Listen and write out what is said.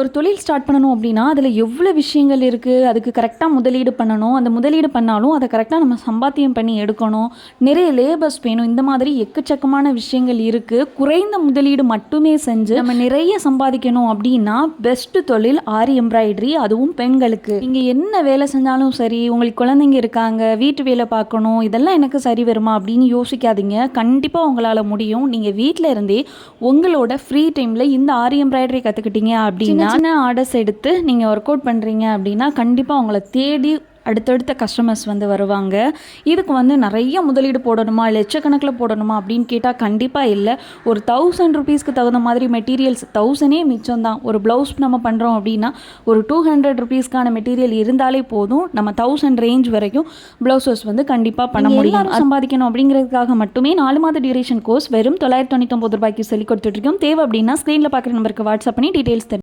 ஒரு தொழில் ஸ்டார்ட் பண்ணணும் அப்படின்னா அதில் எவ்வளோ விஷயங்கள் இருக்குது அதுக்கு கரெக்டாக முதலீடு பண்ணணும் அந்த முதலீடு பண்ணாலும் அதை கரெக்டாக நம்ம சம்பாத்தியம் பண்ணி எடுக்கணும். நிறைய லேபர்ஸ் வேணும். இந்த மாதிரி எக்கச்சக்கமான விஷயங்கள் இருக்குது குறைந்த முதலீடு மட்டுமே செஞ்சு நம்ம நிறைய சம்பாதிக்கணும் அப்படின்னா பெஸ்ட்டு தொழில் ஆரி எம்ப்ராய்டரி அதுவும் பெண்களுக்கு. நீங்கள் என்ன வேலை செஞ்சாலும் சரி உங்களுக்கு குழந்தைங்க இருக்காங்க வீட்டு வேலை பார்க்கணும் இதெல்லாம் எனக்கு சரி வருமா அப்படின்னு யோசிக்காதீங்க. கண்டிப்பாக உங்களால் முடியும். நீங்கள் வீட்டில் இருந்தே உங்களோட ஃப்ரீ டைமில் இந்த ஆரி எம்ப்ராய்டரி கற்றுக்கிட்டீங்க அப்படின்னு சின்ன ஆர்டர்ஸ் எடுத்து நீங்கள் ஒர்க் அவுட் பண்ணுறீங்க அப்படின்னா கண்டிப்பாக உங்களை தேடி அடுத்தடுத்த கஸ்டமர்ஸ் வந்து வருவாங்க. இதுக்கு வந்து நிறைய முதலீடு போடணுமா? லட்சக்கணக்கில் போடணுமா? அப்படின்னு கேட்டால் கண்டிப்பாக இல்லை. ஒரு தௌசண்ட் ருபீஸ்க்கு தகுந்த மாதிரி மெட்டீரியல்ஸ் தௌசண்டே மிச்சம் தான். ஒரு ப்ளவுஸ் நம்ம பண்ணுறோம் அப்படின்னா ஒரு டூ ஹண்ட்ரட் ருபீஸ்க்கான மெட்டீரியல் இருந்தாலே போதும். நம்ம தௌசண்ட் ரேஞ்ச் வரைக்கும் ப்ளவுசஸ் வந்து கண்டிப்பாக பண்ண முடியும். சம்பாதிக்கணும் அப்படிங்கிறதுக்காக மட்டுமே நாலு மாத டியூரேஷன் கோர்ஸ் வெறும் தொள்ளாயிரத்தி தொண்ணூத்தொம்பது ரூபாய்க்கு சொல்லி கொடுத்துட்ருக்கோம் தேவை அப்படின்னா ஸ்க்ரீனில் பார்க்குற நம்பருக்கு வாட்ஸ்அப் பண்ணி டீட்டெயில்ஸ் தெரியும்